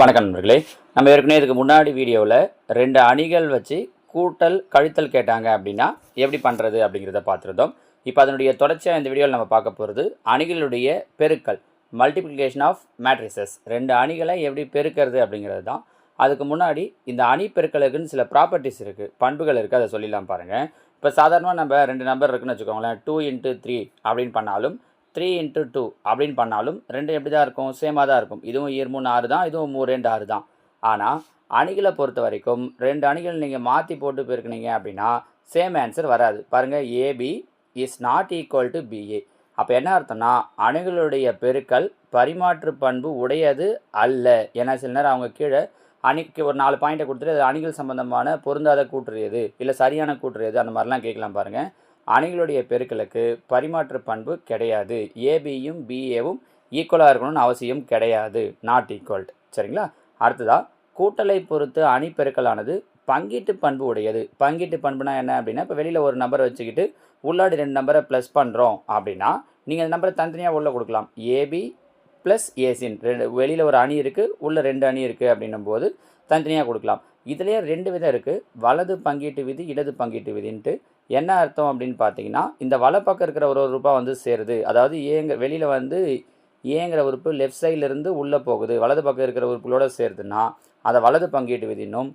வணக்கம் நண்பர்களே. நம்ம ஏற்கனவே இதுக்கு முன்னாடி வீடியோவில் ரெண்டு அணிகள் வச்சு கூட்டல் கழித்தல் கேட்டாங்க அப்படின்னா எப்படி பண்ணுறது அப்படிங்கிறத பார்த்துருந்தோம். இப்போ அதனுடைய தொடர்ச்சியாக இந்த வீடியோவில் நம்ம பார்க்க போகிறது அணிகளுடைய பெருக்கல் மல்டிப்ளிகேஷன் ஆஃப் மேட்ரிசஸ் ரெண்டு அணிகளை எப்படி பெருக்கிறது அப்படிங்கிறது தான். அதுக்கு முன்னாடி இந்த அணி பெருக்கலுக்குன்னு சில ப்ராப்பர்ட்டிஸ் இருக்குது பண்புகள் இருக்குது அதை சொல்லிடலாம் பாருங்கள் இப்போ சாதாரணமாக நம்ம ரெண்டு நம்பர் இருக்குன்னு வச்சுக்கோங்களேன் டூ இன்ட்டு த்ரீ அப்படின்னு பண்ணாலும் த்ரீ இன்ட்டு டூ அப்படின்னு பண்ணாலும் ரெண்டு எப்படி தான் இருக்கும்? சேமாக தான் இருக்கும். இதுவும் இயர் மூணு ஆறு தான் இதுவும் மூணு ரெண்டு ஆறு தான். ஆனால் அணிகளை பொறுத்த வரைக்கும் ரெண்டு அணிகள் நீங்கள் மாற்றி போட்டு பெருக்குனீங்க அப்படின்னா சேம் ஆன்சர் வராது. பாருங்கள் AB is not equal to BA அப்போ என்ன அர்த்தம்னா அணுகளுடைய பெருக்கல் பரிமாற்று பண்பு உடையது அல்ல. ஏன்னா சில நேரம் அவங்க கீழே அணிக்கு ஒரு நாலு பாயிண்ட்டை கொடுத்துட்டு அது அணிகள் சம்பந்தமான பொருந்தாத கூற்று எது? இல்லை சரியான கூற்று எது? அந்த மாதிரிலாம் கேட்கலாம் பாருங்கள் அணிகளுடைய பெருக்களுக்கு பரிமாற்று பண்பு கிடையாது. ஏபியும் பிஏவும் ஈக்குவலாக இருக்கணும்னு அவசியம் கிடையாது. நாட் ஈக்குவல் சரிங்களா? அடுத்ததாக கூட்டலை பொறுத்து அணி பெருக்கலானது பங்கீட்டு பண்பு உடையது. பங்கீட்டு பண்புனா என்ன அப்படின்னா இப்போ வெளியில் ஒரு நம்பரை வச்சுக்கிட்டு உள்ளாடி ரெண்டு நம்பரை ப்ளஸ் பண்ணுறோம் அப்படின்னா நீங்கள் அந்த நம்பரை தனித்தனியாக உள்ளே கொடுக்கலாம். ஏபி ப்ளஸ் ஏசின் ரெண்டு வெளியில் ஒரு அணி இருக்குது உள்ளே ரெண்டு அணி இருக்குது அப்படின்னும் போது தனித்தனியாக கொடுக்கலாம். இதுலேயே ரெண்டு விதம் இருக்குது வலது பங்கீட்டு விதி இடது பங்கீட்டு விதின்ட்டு என்ன அர்த்தம் அப்படின்னு பார்த்தீங்கன்னா இந்த வலப்பக்கம் இருக்கிற ஒரு ஒரு ரூபாய் வந்து சேருது. அதாவது ஏங்க வெளியில் வந்து ஏங்கிற உறுப்பு லெஃப்ட் சைட்லேருந்து உள்ளே போகுது. வலது பக்கம் இருக்கிற உறுப்புகளோடு சேருதுன்னா அதை வலது பங்கீட்டு விதினும்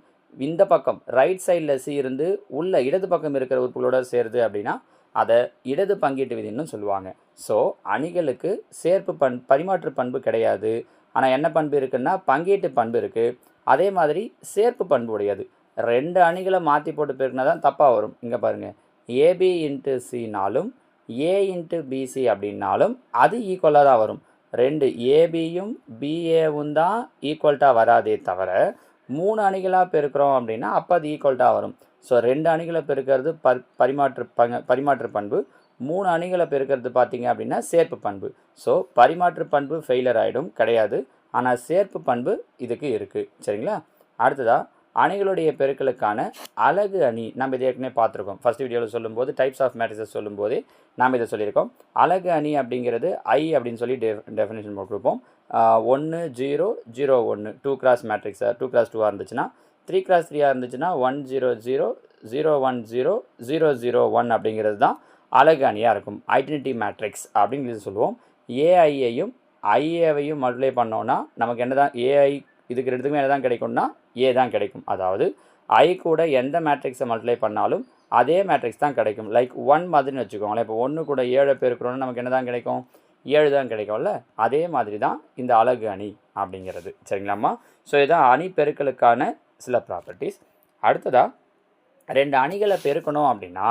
இந்த பக்கம் ரைட் சைடில் சி இருந்து உள்ள இடது பக்கம் இருக்கிற உறுப்புகளோட சேருது அப்படின்னா அதை இடது பங்கீட்டு விதின்னு சொல்லுவாங்க. ஸோ அணிகளுக்கு சேர்ப்பு பண் பரிமாற்று பண்பு கிடையாது. ஆனால் என்ன பண்பு இருக்குன்னா பங்கீட்டு பண்பு இருக்குது அதே மாதிரி சேர்ப்பு பண்பு உடையது. ரெண்டு அணிகளை மாற்றி போட்டு பெருக்கினா தான் தப்பாக வரும். இங்கே பாருங்கள் ஏபி இன்ட்டு சினாலும் ஏ இன்ட்டு பிசி அப்படின்னாலும் அது ஈக்குவலாக தான் வரும். ரெண்டு ஏபியும் பிஏவும் தான் ஈக்குவல்ட்டாக வராதே தவிர மூணு அணிகளாக பெருக்கிறோம் அப்படின்னா அப்போ அது ஈக்குவல்ட்டாக வரும். ஸோ ரெண்டு அணிகளை பெருக்கிறது பர் பரிமாற்று பங்க பரிமாற்று பண்பு. மூணு அணிகளை பெருக்கிறது பார்த்திங்க அப்படின்னா சேர்ப்பு பண்பு. ஸோ பரிமாற்று பண்பு ஃபெயிலர் ஆகிடும் கிடையாது. ஆனால் சேர்ப்பு பண்பு இதுக்கு இருக்குது சரிங்களா? அடுத்ததாக அணிகளுடைய பெருக்களுக்கான அலகு அணி நம்ம இதை ஏற்கனவே பார்த்துருக்கோம். ஃபஸ்ட் வீடியோவில் சொல்லும்போது டைப்ஸ் ஆஃப் மேட்ரிசஸ் சொல்லும்போது நாம் இதை சொல்லியிருக்கோம். அலகு அணி அப்படிங்கிறது ஐ அப்படின்னு சொல்லி டெ டெஃபினேஷன் போட்டிருப்போம். ஒன்று ஜீரோ ஜீரோ ஒன்று டூ கிராஸ் மேட்ரிக்ஸாக டூ கிராஸ் டூவாக இருந்துச்சுன்னா த்ரீ கிராஸ் த்ரீயாக இருந்துச்சுன்னா one zero zero zero one zero zero zero one அப்படிங்கிறது தான் அழகு அணியாக இருக்கும். ஐடென்டிட்டி மேட்ரிக்ஸ் அப்படிங்கிறது சொல்லுவோம். ஏஐயையும் ஐஏவையும் மல்டிப்ளை பண்ணோன்னா நமக்கு என்ன தான் ஏஐ இதுக்கு ரெண்டுத்துக்குமே என்ன தான் கிடைக்கும்னா ஏ தான் கிடைக்கும். அதாவது ஐ கூட எந்த மேட்ரிக்ஸை மல்டிப்ளை பண்ணாலும் அதே மேட்ரிக்ஸ் தான் கிடைக்கும். லைக் ஒன் மாதிரின்னு வச்சுக்கோங்களேன். இப்போ ஒன்று கூட ஏழை பெருக்கிறோன்னா நமக்கு என்ன தான் கிடைக்கும்? ஏழு தான் கிடைக்கும்ல. அதே மாதிரி தான் இந்த அழகு அணி அப்படிங்கிறது. சரிங்களாம்மா ஸோ இதான் அணி பெருக்கலுக்கான சில ப்ராப்பர்ட்டிஸ் அடுத்ததாக ரெண்டு அணிகளை பெருக்கணும் அப்படின்னா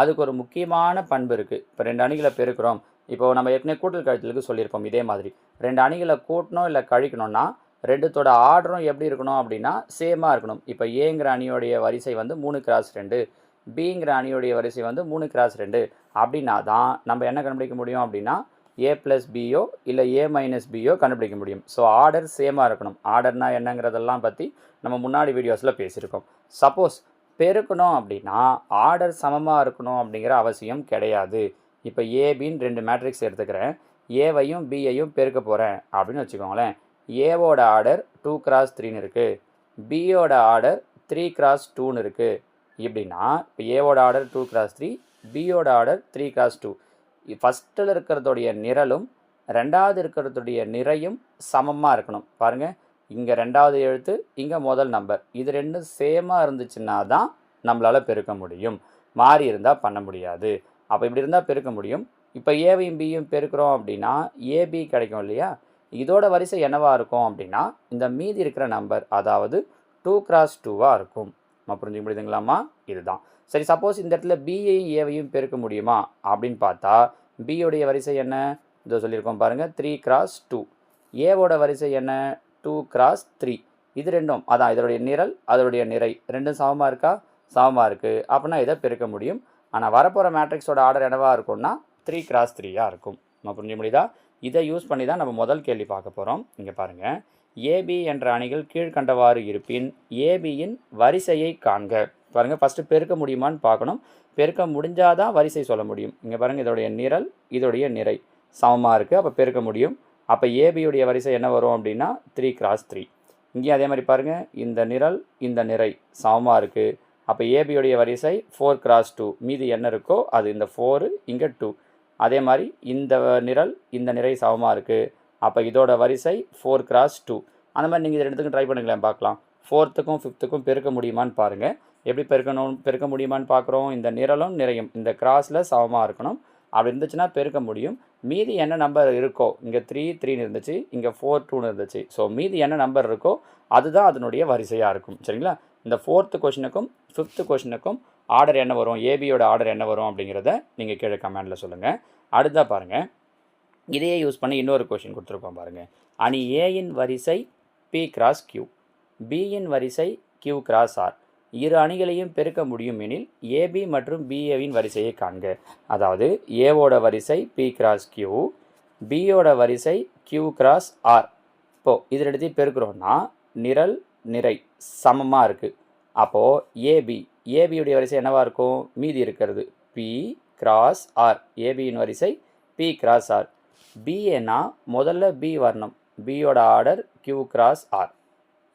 அதுக்கு ஒரு முக்கியமான பண்பு இருக்குது இப்போ ரெண்டு அணிகளை பெருக்கிறோம். இப்போ நம்ம ஏற்கனவே கூட்டல் கழித்தலுக்கு சொல்லியிருப்போம் இதே மாதிரி. ரெண்டு அணிகளை கூட்டணும் இல்லை கழிக்கணும்னா ரெண்டுத்தோட ஆர்டரும் எப்படி இருக்கணும் அப்படின்னா சேமாக இருக்கணும். இப்போ ஏங்கிற அணியோடைய வரிசை வந்து மூணு கிராஸ் ரெண்டு பிங்கிற அணியோடைய வரிசை வந்து மூணு கிராஸ் ரெண்டு. அப்படின்னா தான் நம்ம என்ன கண்டுபிடிக்க முடியும் அப்படின்னா ஏ ப்ளஸ் பியோ இல்லை ஏ மைனஸ் பியோ கண்டுபிடிக்க முடியும். ஸோ ஆர்டர் சேமாக இருக்கணும். ஆர்டர்னா என்னங்கிறதெல்லாம் பற்றி நம்ம முன்னாடி வீடியோஸில் பேசியிருக்கோம். சப்போஸ் பெருக்கணும் அப்படின்னா ஆர்டர் சமமாக இருக்கணும் அப்படிங்கிற அவசியம் கிடையாது. இப்போ ஏபின்னு ரெண்டு மேட்ரிக்ஸ் எடுத்துக்கிறேன். ஏவையும் பியையும் பெருக்க போகிறேன் அப்படின்னு வச்சுக்கோங்களேன். ஏவோட ஆர்டர் டூ கிராஸ் த்ரீன்னு இருக்குது பியோட ஆர்டர் த்ரீ கிராஸ் டூன்னு இருக்குது இப்படின்னா இப்போ ஏவோட ஆர்டர் டூ கிராஸ் த்ரீ பியோட ஆர்டர் த்ரீ கிராஸ் டூ. ஃபஸ்ட்டில் இருக்கிறதோடைய நிரலும் ரெண்டாவது இருக்கிறதுடைய நிறையும் சமமாக இருக்கணும். பாருங்கள் இங்கே ரெண்டாவது எழுத்து இங்கே முதல் நம்பர். இது ரெண்டும் சேமாக இருந்துச்சுன்னா தான் நம்மளால் பெருக்க முடியும். மாறி இருந்தால் பண்ண முடியாது. அப்போ இப்படி இருந்தால் பெருக்க முடியும். இப்போ ஏவையும் பியும் பெருக்கிறோம் அப்படின்னா ஏபி கிடைக்கும் இல்லையா? இதோட வரிசை என்னவாக இருக்கும் அப்படின்னா இந்த மீதி இருக்கிற நம்பர் அதாவது டூ கிராஸ் டூவாக இருக்கும். நம்ம புரிஞ்சுக்க முடியுதுங்களாம்மா? இதுதான். சரி சப்போஸ் இந்த இடத்துல பிஏயும் ஏவையும் பெருக்க முடியுமா? அப்படின்னு பார்த்தா பியோடைய வரிசை என்ன? இதோ சொல்லியிருக்கோம் பாருங்கள் த்ரீ கிராஸ் டூ ஏவோட வரிசை என்ன? டூ கிராஸ் த்ரீ இது ரெண்டும் அதான் இதனுடைய நிரல் அதனுடைய நிறை ரெண்டும் சமமாக இருக்கா? சமமாக இருக்குது அப்படின்னா இதை பெருக்க முடியும். ஆனால் வரப்போகிற மேட்ரிக்ஸோட ஆர்டர் என்னவாக இருக்கும்னா த்ரீ கிராஸ் த்ரீயாக இருக்கும். நம்ம புரிஞ்ச முடியுதா? இதை யூஸ் பண்ணி தான் நம்ம முதல் கேள்வி பார்க்க போகிறோம் இங்கே பாருங்கள் ஏபி என்ற அணிகள் கீழ்கண்டவாறு இருப்பின் ஏபியின் வரிசையை காண்க. பாருங்கள் ஃபஸ்ட்டு பெருக்க முடியுமான்னு பார்க்கணும். பெருக்க முடிஞ்சாதான் வரிசை சொல்ல முடியும். இங்கே பாருங்கள் இதோடைய நிரல் இதோடைய நிறை. சமமாக இருக்குது அப்போ பெருக்க முடியும். அப்போ ஏபியுடைய வரிசை என்ன வரும் அப்படின்னா த்ரீ கிராஸ் த்ரீ இங்கேயும் அதே மாதிரி பாருங்கள் இந்த நிரல் இந்த நிறை சமமாக இருக்குது அப்போ ஏபியுடைய வரிசை ஃபோர் கிராஸ் டூ மீதி என்ன இருக்கோ அது இந்த ஃபோரு இங்கே டூ அதே மாதிரி இந்த நிரல் இந்த நிறை சமமாக இருக்குது அப்போ இதோட வரிசை ஃபோர் கிராஸ் டூ அந்த மாதிரி நீங்கள் இது ரெண்டுத்துக்கும் ட்ரை பண்ணுங்களேன் பார்க்கலாம். ஃபோர்த்துக்கும் ஃபிஃப்த்துக்கும் பெருக்க முடியுமான்னு பாருங்கள் எப்படி பெருக்கணும் பெருக்க முடியுமான்னு பார்க்குறோம். இந்த நிரலும் நிறையும். இந்த கிராஸில் சமமாக இருக்கணும். அப்படி இருந்துச்சுன்னா பெருக்க முடியும். மீதி என்ன நம்பர் இருக்கோ இங்கே த்ரீ த்ரீன்னு இருந்துச்சு. இங்கே ஃபோர் டூன்னு இருந்துச்சு. ஸோ மீதி என்ன நம்பர் இருக்கோ அதுதான் அதனுடைய வரிசையாக இருக்கும். சரிங்களா? இந்த ஃபோர்த்து கொஷினுக்கும் ஃபிஃப்த்து கொஷினுக்கும் ஆர்டர் என்ன வரும்? ஏபியோட ஆர்டர் என்ன வரும் அப்படிங்கிறத நீங்கள் கீழே கமெண்டில் சொல்லுங்கள் அடுத்ததாக பாருங்கள் இதையே யூஸ் பண்ணி இன்னொரு கொஷின் கொடுத்துருப்போம் பாருங்கள் அணி ஏயின் வரிசை பி கிராஸ் கியூ பியின் வரிசை கியூ கிராஸ் ஆர் இரு அணிகளையும் பெருக்க முடியும் எனில் ஏபி மற்றும் பிஏவின் வரிசையை காண்க. அதாவது ஏவோட வரிசை பி கிராஸ் கியூ பியோட வரிசை கியூ கிராஸ் ஆர் இப்போது இதில் எடுத்து பெருக்கிறோன்னா நிரல் நிறை சமமாக இருக்குது அப்போது ஏபி ஏபியுடைய வரிசை என்னவாக இருக்கும்? மீதி இருக்கிறது பி கிராஸ் ஆர் ஏபியின் வரிசை பி கிராஸ் ஆர் பிஏனா முதல்ல பி வரணும். பியோட ஆர்டர் கியூ கிராஸ் ஆர்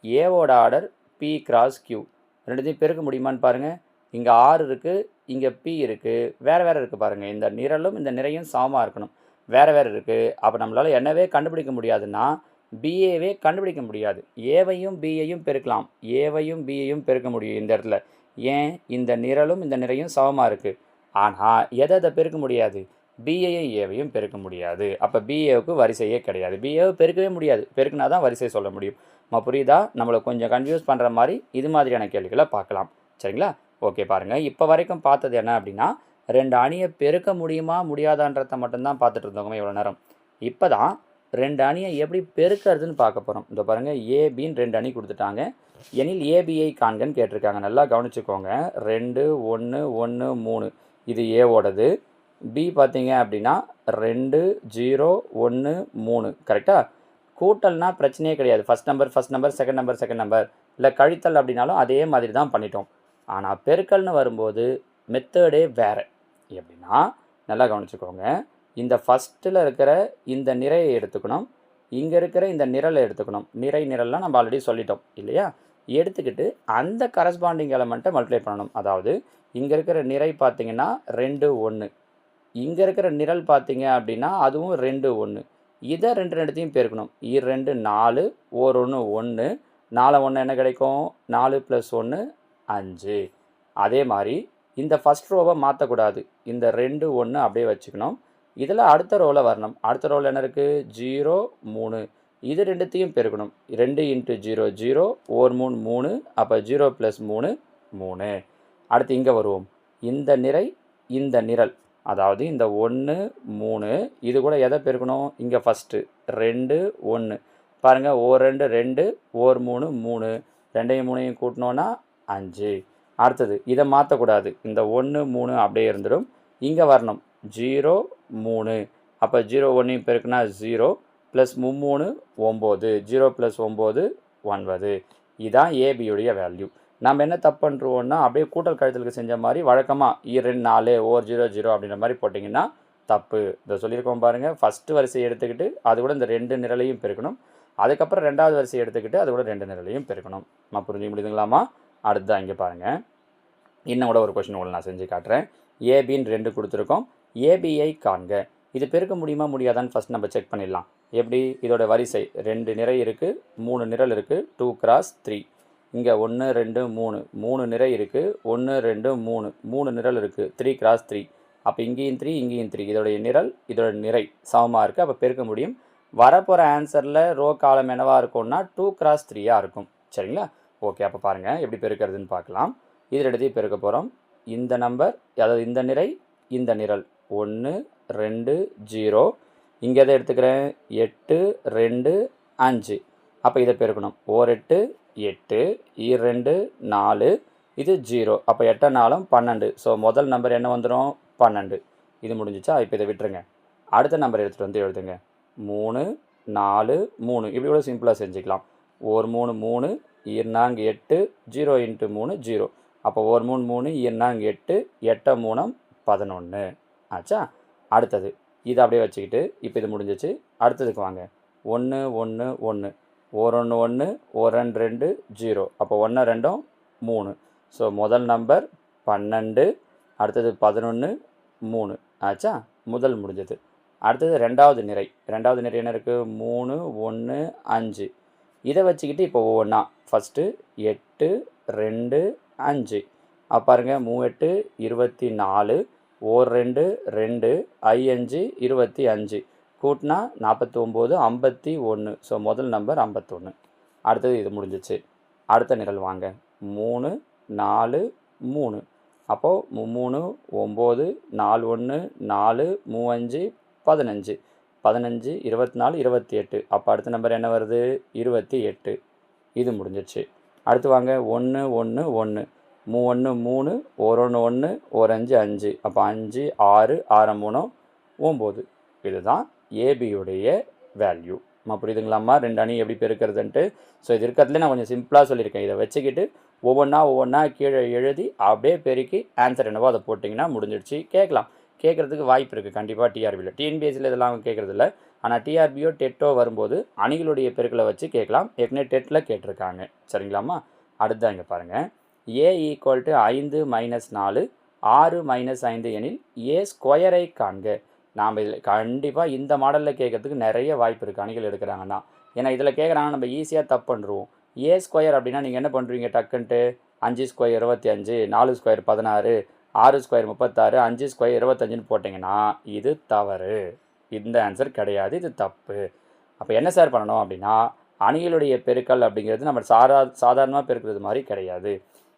ஏவோட ஆர்டர் பி கிராஸ் கியூ ரெண்டுத்தையும் பெருக்க முடியுமான்னு பாருங்கள் இங்கே ஆர் இருக்குது இங்கே பி இருக்குது வேறு வேறு இருக்குது பாருங்கள் இந்த நிரலும் இந்த நிறையும் சமமாக இருக்கணும். வேறு வேறு இருக்குது அப்போ நம்மளால் என்னவே கண்டுபிடிக்க முடியாதுன்னா பிஏவே கண்டுபிடிக்க முடியாது. ஏவையும் பிஏயும் பெருக்கலாம். ஏவையும் பிஏயும் பெருக்க முடியும் இந்த இடத்துல. ஏன் இந்த நிரலும் இந்த நிறையும் சமமாக இருக்குது ஆனால் எதை அதை பெருக்க முடியாது? பிஏயை ஏவையும் பெருக்க முடியாது. அப்போ பிஏவுக்கு வரிசையே கிடையாது. பிஏவை பெருக்கவே முடியாது. பெருக்குனா தான் வரிசை சொல்ல முடியும். நம்ம புரியுதா? நம்மளை கொஞ்சம் கன்ஃபியூஸ் பண்ணுற மாதிரி இது மாதிரியான கேள்விகளை பார்க்கலாம். சரிங்களா? ஓகே பாருங்கள் இப்போ வரைக்கும் பார்த்தது என்ன அப்படின்னா ரெண்டு அணியை பெருக்க முடியுமா முடியாதான்றத மட்டும்தான் பார்த்துட்டு இருந்தவங்க இவ்வளோ நேரம். இப்போ தான் ரெண்டு அணியை எப்படி பெருக்கிறதுன்னு பார்க்க போகிறோம் இந்த பாருங்கள் ஏபின்னு ரெண்டு அணி கொடுத்துட்டாங்க. எனில் ஏபிஐ காண்கன்னு கேட்டிருக்காங்க. நல்லா கவனிச்சுக்கோங்க. ரெண்டு ஒன்று ஒன்று மூணு. இது ஏவோடது பி பார்த்தீங்க அப்படின்னா ரெண்டு ஜீரோ ஒன்று மூணு. கரெக்டாக கூட்டல்னால் பிரச்சனையே கிடையாது. First number first number second number second number இல்லை கழித்தல் அப்படின்னாலும் அதே மாதிரி தான் பண்ணிட்டோம். ஆனால் பெருக்கல்னு வரும்போது மெத்தடே வேறு. எப்படின்னா நல்லா கவனிச்சுக்கோங்க. இந்த ஃபஸ்ட்டில் இருக்கிற இந்த நிறையை எடுத்துக்கணும். இங்கே இருக்கிற இந்த நிரலை எடுத்துக்கணும். நிறை நிரல்லாம் நம்ம ஆல்ரெடி சொல்லிட்டோம் இல்லையா? எடுத்துக்கிட்டு அந்த கரஸ்பாண்டிங் எலமெண்ட்டை மல்டிப்ளை பண்ணணும். அதாவது இங்கே இருக்கிற நிறை பார்த்தீங்கன்னா ரெண்டு ஒன்று இங்கே இருக்கிற நிரல் பார்த்தீங்க அப்படின்னா அதுவும் ரெண்டு ஒன்று இதை ரெண்டு ரெண்டுத்தையும் பெருக்கணும். இரு ரெண்டு நாலு ஓர் ஒன்று ஒன்று நாலு ஒன்று என்ன கிடைக்கும்? நாலு ப்ளஸ் ஒன்று அஞ்சு. அதே மாதிரி இந்த ஃபஸ்ட் ரோவை மாற்றக்கூடாது இந்த ரெண்டு ஒன்று அப்படியே வச்சுக்கணும். இதில் அடுத்த ரோவில் வரணும். அடுத்த ரோவில் என்ன இருக்குது ஜீரோ மூணு. இது ரெண்டுத்தையும் பெருக்கணும். ரெண்டு இன்ட்டு ஜீரோ ஜீரோ ஓர் மூணு மூணு. அப்போ ஜீரோ ப்ளஸ் மூணு மூணு. அடுத்து இங்கே வருவோம். இந்த நிறை இந்த நிரல். அதாவது இந்த ஒன்று மூணு. இது கூட எதை பெருக்கணும்? இங்கே ஃபஸ்ட்டு ரெண்டு ஒன்று. பாருங்கள் ஓர் ரெண்டு ரெண்டு ஓர் மூணு மூணு. ரெண்டையும் மூணையும் கூட்டினோன்னா அஞ்சு. அடுத்தது இதை மாற்றக்கூடாது. இந்த ஒன்று மூணு அப்படியே இருந்துடும். இங்கே வரணும். ஜீரோ மூணு. அப்போ ஜீரோ ஒன்றையும் பெருக்குனா ஜீரோ ப்ளஸ் மும்மூணு ஒம்பது. ஜீரோ ப்ளஸ் ஒம்பது ஒன்பது. இதுதான் ஏபியுடைய வேல்யூ நம்ம என்ன தப்பு பண்ணுறோன்னா அப்படியே கூட்டல் கழுத்தலுக்கு செஞ்ச மாதிரி வழக்கமாக ரெண்டு நாலு ஓர் ஜீரோ ஜீரோ அப்படின்ற மாதிரி போட்டிங்கன்னா தப்பு. இதை சொல்லியிருக்கோம் பாருங்கள் ஃபஸ்ட்டு வரிசையை எடுத்துக்கிட்டு அது கூட இந்த ரெண்டு நிரலையும் பெருக்கணும். அதுக்கப்புறம் ரெண்டாவது வரிசையை எடுத்துக்கிட்டு அது கூட ரெண்டு நிரலையும் பெருக்கணும். நான் புரிஞ்சு முடியுதுங்களாமா அடுத்ததான் இங்கே பாருங்கள் இன்னும் கூட ஒரு கொஷின் உங்களுக்கு நான் செஞ்சு காட்டுறேன். ஏபின்னு ரெண்டு கொடுத்துருக்கோம். ஏபிஐ காண்க. இது பெருக்க முடியுமா முடியாதான்னு ஃபஸ்ட் நம்ம செக் பண்ணிடலாம். எப்படி? இதோட வரிசை. ரெண்டு நிறை இருக்குது மூணு நிரல் இருக்குது டூ கிராஸ் த்ரீ இங்கே ஒன்று ரெண்டு மூணு. மூணு நிறை இருக்குது ஒன்று ரெண்டு மூணு. மூணு நிரல் இருக்குது த்ரீ கிராஸ் த்ரீ அப்போ இங்கேயும் த்ரீ இங்கேயும் த்ரீ இதோடைய நிரல் இதோட நிறை சமமாக இருக்குது அப்போ பெருக்க முடியும். வரப்போகிற ஆன்சரில் ரோ காலம் என்னவாக இருக்கும்னா டூ கிராஸ் த்ரீயாக இருக்கும். சரிங்களா? ஓகே அப்போ பாருங்கள் எப்படி பெருக்கிறதுன்னு பார்க்கலாம். இதில் எடுத்து பெருக்க போகிறோம் இந்த நம்பர் அதாவது இந்த நிறை இந்த நிரல். ஒன்று ரெண்டு ஜீரோ. இங்கே எதை எடுத்துக்கிறேன்? எட்டு ரெண்டு அஞ்சு. அப்போ இதை பெருக்கணும். ஓர் எட்டு எட்டு ரெண்டு நாலு. இது ஜீரோ. அப்போ எட்ட நாலும் பன்னெண்டு. ஸோ முதல் நம்பர் என்ன வந்துடும்? பன்னெண்டு. இது முடிஞ்சிச்சா? இப்போ இதை விட்டுருங்க. அடுத்த நம்பர் எடுத்துகிட்டு வந்து எழுதுங்க. மூணு நாலு மூணு. இப்படி கூட சிம்பிளாக செஞ்சுக்கலாம். ஒரு மூணு மூணு இர்னாங்க எட்டு ஜீரோ இன்ட்டு மூணு ஜீரோ. அப்போ ஒரு மூணு மூணு இர்னாங்க எட்டு எட்ட மூணம் பதினொன்று. ஆச்சா? அடுத்தது. இதை அப்படியே வச்சுக்கிட்டு இப்போ இது முடிஞ்சிச்சு. அடுத்ததுக்கு வாங்க. ஒன்று ஒன்று ஒன்று ஓர் ஒன்று ஒன்று ஓர் ரெண்டு ரெண்டு ஜீரோ. அப்போ ஒன்று ரெண்டும் மூணு. ஸோ முதல் நம்பர் பன்னெண்டு அடுத்தது பதினொன்று மூணு. ஆச்சா? முதல் முடிஞ்சது. அடுத்தது ரெண்டாவது நிறை. ரெண்டாவது நிறை என்ன இருக்குது மூணு ஒன்று அஞ்சு. இதை வச்சுக்கிட்டு இப்போ ஒவ்வொன்றா ஃபஸ்ட்டு எட்டு ரெண்டு அஞ்சு. அப்போ பாருங்க. மூவெட்டு இருபத்தி நாலு. ஓர் ரெண்டு ரெண்டு ஐ அஞ்சு இருபத்தி அஞ்சு. கூட்டினா நாற்பத்தி ஒம்பது ஐம்பத்தி ஒன்று. ஸோ முதல் நம்பர் ஐம்பத்தொன்று அடுத்தது இது முடிஞ்சிச்சு. அடுத்த நிரல் வாங்க. மூணு நாலு மூணு. அப்போது மூணு ஒம்பது நாலு ஒன்று நாலு மூவஞ்சு பதினஞ்சு. பதினஞ்சு இருபத்தி நாலு இருபத்தி எட்டு. அப்போ அடுத்த நம்பர் என்ன வருது? இருபத்தி எட்டு. இது முடிஞ்சிச்சு. அடுத்து வாங்க. ஒன்று ஒன்று ஒன்று. மூணு ஒன்று மூணு ஒரு ஒன்று ஒன்று ஒரு அஞ்சு. அஞ்சு அப்போ அஞ்சு ஆறு ஆறு மூணு ஒம்பது. இதுதான் ஏபியுடைய வேல்யூ நம்ம புரியுதுங்களாம்மா? ரெண்டு அணி எப்படி பெருக்கிறதுன்ட்டு? ஸோ இது இருக்கிறதுல நான் கொஞ்சம் சிம்பிளாக சொல்லியிருக்கேன். இதை வச்சுக்கிட்டு ஒவ்வொன்றா ஒவ்வொன்றா கீழே எழுதி அப்படியே பெருக்கி ஆன்சர் என்னவோ அதை போட்டிங்கன்னா முடிஞ்சிடுச்சு. கேட்கலாம். கேட்குறதுக்கு வாய்ப்பு இருக்குது கண்டிப்பாக டிஆர்பியில் டிஎன்பிஎஸ்சியில் இதெல்லாம் கேட்குறது இல்லை. ஆனால் டிஆர்பியோ டெட்டோ வரும்போது அணிகளுடைய பெருக்களை வச்சு கேட்கலாம். ஏற்கனவே டெட்டில் கேட்டிருக்காங்க. சரிங்களாம்மா? அடுத்ததான் இங்கே பாருங்கள் ஏ ஈக்குவல் டு ஐந்து மைனஸ் நாலு ஆறு மைனஸ் ஐந்து எனில் ஏ ஸ்கொயரை காண்க. நாம் இதில் கண்டிப்பாக இந்த மாடலில் கேட்கறதுக்கு நிறைய வாய்ப்பு இருக்குது அணிகள் எடுக்கிறாங்கன்னா. ஏன்னா இதில் கேட்குறாங்க நம்ம ஈஸியாக தப்பு பண்ணுருவோம் ஏ ஸ்கொயர் அப்படின்னா நீங்கள் என்ன பண்ணுறீங்க டக்குன்ட்டு? அஞ்சு ஸ்கொயர் இருபத்தி அஞ்சு நாலு ஸ்கொயர் பதினாறு ஆறு ஸ்கொயர் முப்பத்தாறு அஞ்சு ஸ்கொயர் இருபத்தஞ்சுன்னு போட்டிங்கன்னா இது தவறு. இந்த ஆன்சர் கிடையாது இது தப்பு. அப்போ என்ன சார் பண்ணணும் அப்படின்னா அணிகளுடைய பெருக்கல் அப்படிங்கிறது நம்ம சாரா சாதாரணமாக பெருக்கிறது மாதிரி கிடையாது.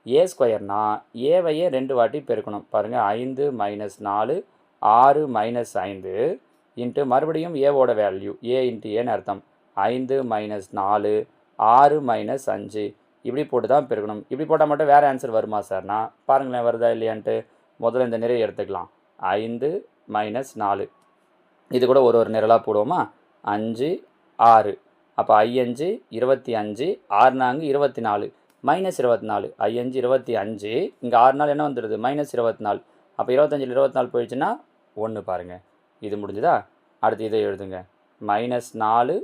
ஏ ஸ்கொயர்னா ஏவையே ரெண்டு வாட்டி பெருக்கணும். பாருங்கள் ஐந்து மைனஸ் நாலு ஆறு மைனஸ் ஐந்து இன்ட்டு மறுபடியும் ஏவோட வேல்யூ ஏ இன்ட்டு ஏன்னு அர்த்தம். ஐந்து மைனஸ் நாலு ஆறு மைனஸ் அஞ்சு. இப்படி போட்டு தான் பெருக்கணும். இப்படி போட்டால் மட்டும் வேறு ஆன்சர் வருமா சார்னா பாருங்களேன் வருதா இல்லையான்ட்டு. முதல்ல இந்த நிறைய எடுத்துக்கலாம். ஐந்து மைனஸ் நாலு. இது கூட ஒரு ஒரு நிரலாக போடுவோமா? அஞ்சு ஆறு. அப்போ ஐயஞ்சு இருபத்தி அஞ்சு ஆறு நான்கு இருபத்தி நாலு. மைனஸ் இருபத்தி நாலு ஐயஞ்சு இருபத்தி அஞ்சு. இங்கே ஆறு நாள் என்ன வந்துடுது மைனஸ் இருபத்தி நாலு அப்போ இருபத்தஞ்சில் இருபத்தி நாலு போயிடுச்சுன்னா ஒன்று பாருங்கள் இது முடிஞ்சுதா? அடுத்து இதை எழுதுங்க. மைனஸ் நாலு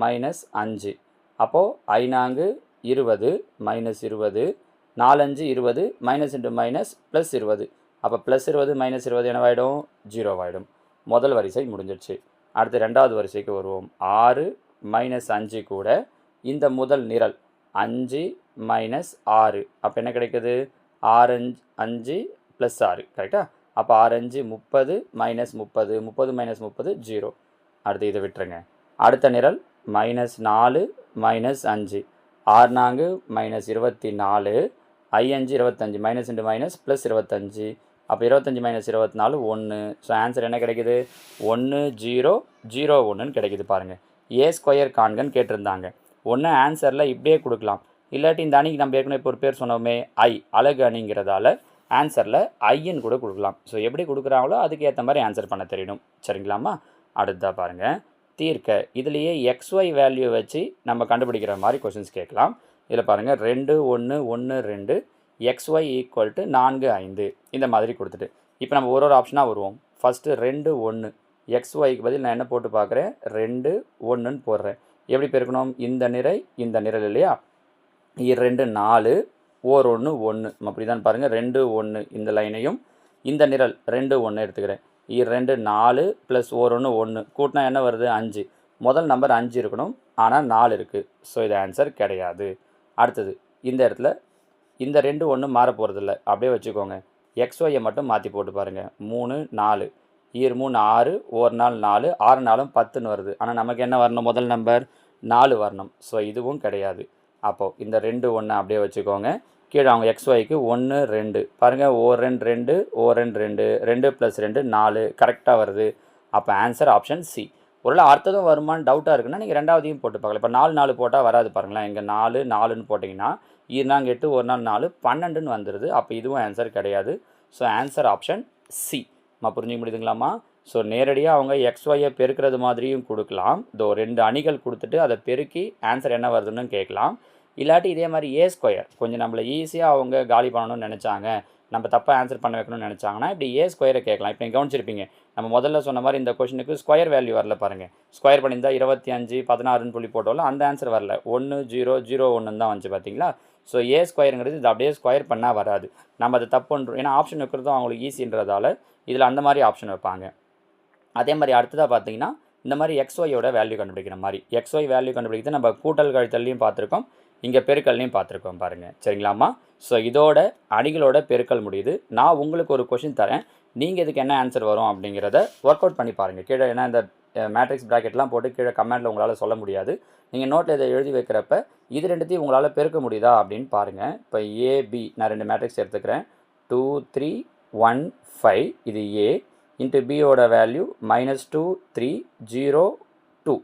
மைனஸ் அஞ்சு. அப்போது ஐநான்கு இருபது மைனஸ் இருபது. நாலஞ்சு இருபது மைனஸ் இன்ட்டு மைனஸ் ப்ளஸ் இருபது. அப்போ ப்ளஸ் இருபது மைனஸ் இருபது என்னவாயிடும்? ஜீரோவாயிடும் முதல் வரிசை முடிஞ்சிடுச்சு. அடுத்து ரெண்டாவது வரிசைக்கு வருவோம். ஆறு மைனஸ் அஞ்சு கூட இந்த முதல் நிரல் அஞ்சு மைனஸ் ஆறு. அப்போ என்ன கிடைக்குது? ஆரஞ்சு அஞ்சு ப்ளஸ் ஆறு. கரெக்டாக அப்போ ஆரஞ்சு முப்பது மைனஸ் முப்பது. முப்பது மைனஸ் முப்பது ஜீரோ அடுத்து இதை விட்டுருங்க. அடுத்த நிரல் மைனஸ் நாலு மைனஸ் அஞ்சு. ஆறு நான்கு மைனஸ் இருபத்தி நாலு ஐ அஞ்சு இருபத்தஞ்சி. மைனஸ் இன்ட்டு மைனஸ் ப்ளஸ் இருபத்தஞ்சி. அப்போ இருபத்தஞ்சி மைனஸ் இருபத்தி நாலு ஒன்று ஸோ ஆன்சர் என்ன கிடைக்குது? ஒன்று ஜீரோ ஜீரோ ஒன்றுன்னு கிடைக்குது பாருங்கள் ஏ ஸ்கொயர் காண்கன்னு கேட்டிருந்தாங்க. ஒன்று ஆன்சரில் இப்படியே கொடுக்கலாம். இல்லாட்டி இந்த அணிக்கு நம்ம ஏற்கனவே இப்போ ஒரு பேர் சொன்னோமே ஐ அழகு அணிங்கிறதால ஆன்சரில் ஐன்னு கூட கொடுக்கலாம். ஸோ எப்படி கொடுக்குறாங்களோ அதுக்கு ஏற்ற மாதிரி ஆன்சர் பண்ண தெரியணும் சரிங்களாம்மா? அடுத்ததாக பாருங்கள் தீர்க்க. இதுலேயே எக்ஸ்ஒய் வேல்யூ வச்சு நம்ம கண்டுபிடிக்கிற மாதிரி கொஷின்ஸ் கேட்கலாம். இதில் பாருங்கள் ரெண்டு ஒன்று ஒன்று ரெண்டு எக்ஸ்ஒய் ஈக்குவல் டு நான்கு ஐந்து. இந்த மாதிரி கொடுத்துட்டு. இப்போ நம்ம ஒரு ஒரு ஆப்ஷனாக வருவோம். ஃபஸ்ட்டு ரெண்டு ஒன்று எக்ஸ்ஒய்க்கு பதில் நான் என்ன போட்டு பார்க்குறேன்? ரெண்டு ஒன்றுன்னு போடுறேன். எப்படி பெருக்கணும்? இந்த நிறை இந்த நிரல் இல்லையா? ரெண்டு நாலு ஓர் ஒன்று ஒன்று அப்படி தான் பாருங்கள் ரெண்டு ஒன்று இந்த லைனையும் இந்த நிரல் ரெண்டு ஒன்று எடுத்துக்கிறேன். இ ரெண்டு நாலு ப்ளஸ் ஓர் ஒன்று ஒன்று கூட்டினா என்ன வருது? அஞ்சு. முதல் நம்பர் அஞ்சு இருக்கணும். ஆனால் நாலு இருக்குது ஸோ இது ஆன்சர் கிடையாது. அடுத்தது இந்த இடத்துல இந்த ரெண்டு ஒன்று மாற போகிறதில்ல அப்படியே வச்சுக்கோங்க. எக்ஸ்ஒய்யை மட்டும் மாற்றி போட்டு பாருங்கள் மூணு நாலு. ஈர் மூணு ஆறு ஒரு நாள் நாலு ஆறு நாளும் பத்துன்னு வருது. ஆனால் நமக்கு என்ன வரணும்? முதல் நம்பர் நாலு வரணும். ஸோ இதுவும் கிடையாது. அப்போது இந்த ரெண்டு ஒன்று அப்படியே வச்சுக்கோங்க. கீழே அவங்க எக்ஸ் ஒய்க்கு ஒன்று ரெண்டு. பாருங்கள் ஓ ரெண்டு ரெண்டு ஓ ரெண்டு ரெண்டு. ரெண்டு ப்ளஸ் ரெண்டு நாலு. கரெக்டாக வருது. அப்போ ஆன்சர் ஆப்ஷன் சி ஒருவேளை அடுத்ததும் வருமானு டவுட்டாக இருக்குன்னா நீங்கள் ரெண்டாவதையும் போட்டு பார்க்கலாம். இப்போ நாலு நாலு போட்டால் வராது பாருங்களேன். இங்கே நாலு நாலுன்னு போட்டிங்கன்னா ஈர்னாங்க எட்டு ஒரு நாள் நாலு பன்னெண்டுன்னு வந்துடுது அப்போ இதுவும் ஆன்சர் கிடையாது. ஸோ ஆன்சர் ஆப்ஷன் சி நம்ம புரிஞ்சுக்க முடியுதுங்களாம்மா? ஸோ நேரடியாக அவங்க எக்ஸ்ஒய்யை பெருக்கிறது மாதிரியும் கொடுக்கலாம். இதோ ரெண்டு அணிகள் கொடுத்துட்டு அதை பெருக்கி ஆன்சர் என்ன வருதுன்னு கேட்கலாம். இல்லாட்டி இதே மாதிரி ஏ ஸ்கொயர் கொஞ்சம் நம்மளை ஈஸியாக அவங்க காலி பண்ணணும்னு நினச்சாங்க. நம்ம தப்பாக ஆன்சர் பண்ண வைக்கணும்னு நினச்சாங்கன்னா இப்படி ஏ ஸ்கொயரை கேட்கலாம். இப்போ நீங்கள் கவனிச்சிருப்பீங்க. நம்ம முதல்ல சொன்ன மாதிரி இந்த கொஷனுக்கு ஸ்கொயர் வேல்யூ வரல பாருங்கள் ஸ்கொயர் பண்ணியிருந்தால் இருபத்தி அஞ்சு பதினாறுன்னு புள்ளி போட்டோம்ல அந்த ஆன்சர் வரல. ஒன்று ஜீரோ ஜீரோ ஒன்று தான் வந்துச்சு பார்த்தீங்களா ஸோ ஏ ஸ்கொயருங்கிறது இது அப்படியே ஸ்கொயர் பண்ணால் வராது. நம்ம அதை தப்புன்றோம் ஏன்னா ஆப்ஷன் வைக்கிறதும் அவங்களுக்கு ஈஸின்றதால இதில் அந்த மாதிரி ஆப்ஷன் வைப்பாங்க. அதே மாதிரி அடுத்ததாக பார்த்தீங்கன்னா இந்த மாதிரி எக்ஸ்ஒயோட வேல்யூ கண்டுபிடிக்கிற மாதிரி. எக்ஸ்ஒய் வேல்யூ கண்டுபிடிக்கிறது நம்ம கூட்டல் கழித்தல்லையும் பார்த்துருக்கோம் இங்கே பெருக்கல்லையும் பார்த்துருக்கோம் பாருங்கள் சரிங்களாம்மா? ஸோ இதோட அணிகளோட பெருக்கல் முடியுது. நான் உங்களுக்கு ஒரு கொஷின் தரேன். நீங்கள் இதுக்கு என்ன ஆன்சர் வரும் அப்படிங்கிறத ஒர்க் அவுட் பண்ணி பாருங்கள் கீழே ஏன்னா இந்த மேட்ரிக்ஸ் ப்ராக்கெட்லாம் போட்டு கீழே கமெண்டில் உங்களால் சொல்ல முடியாது. நீங்கள் நோட்டில் இதை எழுதி வைக்கிறப்ப இது ரெண்டுத்தையும் உங்களால் பெருக்க முடியுதா அப்படின்னு பாருங்கள் இப்போ ஏபி நான் ரெண்டு மேட்ரிக்ஸ் எடுத்துக்கிறேன். டூ த்ரீ ஒன் ஃபைவ் இது ஏ இன்ட்டு பியோட value minus two three zero two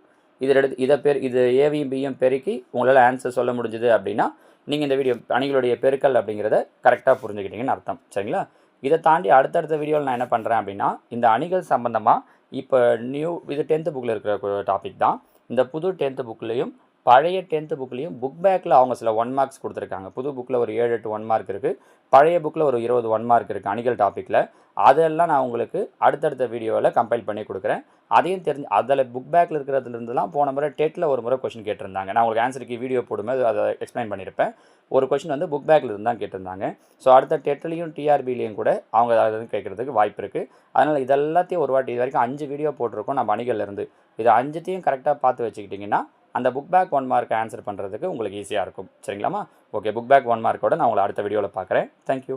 இதில் எடுத்து இதை பெரு இது ஏவியும் பியும் பெருக்கி உங்களால் ஆன்சர் சொல்ல முடிஞ்சுது அப்படின்னா நீங்கள் இந்த வீடியோ அணிகளுடைய பெருக்கல் அப்படிங்கிறத கரெக்டாக புரிஞ்சுக்கிட்டீங்கன்னு அர்த்தம். சரிங்களா? இதை தாண்டி அடுத்தடுத்த வீடியோவில் நான் என்ன பண்ணுறேன் அப்படின்னா இந்த அணிகள் சம்மந்தமாக இப்போ நியூ இது டென்த்து புக்கில் இருக்கிற டாபிக் தான். இந்த புது டென்த்து புக்லேயும் பழைய டென்த்து புக்லேயும் புக் பேக்கில் அவங்க சில ஒன் மார்க்ஸ் கொடுத்துருக்காங்க. புது புக்கில் ஒரு ஏழு எட்டு ஒன் மார்க் இருக்குது பழைய புக்கில் ஒரு இருபது ஒன் மார்க் இருக்குது அணிகள் டாப்பிக்கில் அதெல்லாம் நான் உங்களுக்கு அடுத்தடுத்த வீடியோவில் கம்பைல் பண்ணி கொடுக்குறேன். அதையும் தெரிஞ்சு அதில் புக் பேக்கில் இருக்கிறதுலேருந்துலாம் போன முறை டெட்டில் ஒரு முறை கொஷின் கேட்டிருந்தாங்க. நான் உங்களுக்கு ஆன்சருக்கு வீடியோ போடும்போது அதை எக்ஸ்பிளைன் பண்ணியிருப்பேன். ஒரு கொஷின் வந்து புக் பேக்கில் இருந்து தான் கேட்டிருந்தாங்க. ஸோ அடுத்த டெட்லையும் டிஆர்பிலையும் கூட அவங்க அதை கேட்குறதுக்கு வாய்ப்பு இருக்குது அதனால் இதெல்லாத்தையும் ஒரு வாட்டி இது வரைக்கும் அஞ்சு வீடியோ போட்டிருக்கோம் நம்ம அணிகள்லேருந்து இது அஞ்சுத்தையும் கரெக்டாக பார்த்து வச்சுக்கிட்டிங்கன்னா அந்த book back one mark answer பண்ணுறதுக்கு உங்களுக்கு ஈஸியாக இருக்கும். சரிங்களாமா ஓகே புக் பேக் ஒன் மார்க்கோட நான் உங்களை அடுத்த வீடியோவில் பார்க்குறேன். தேங்க்யூ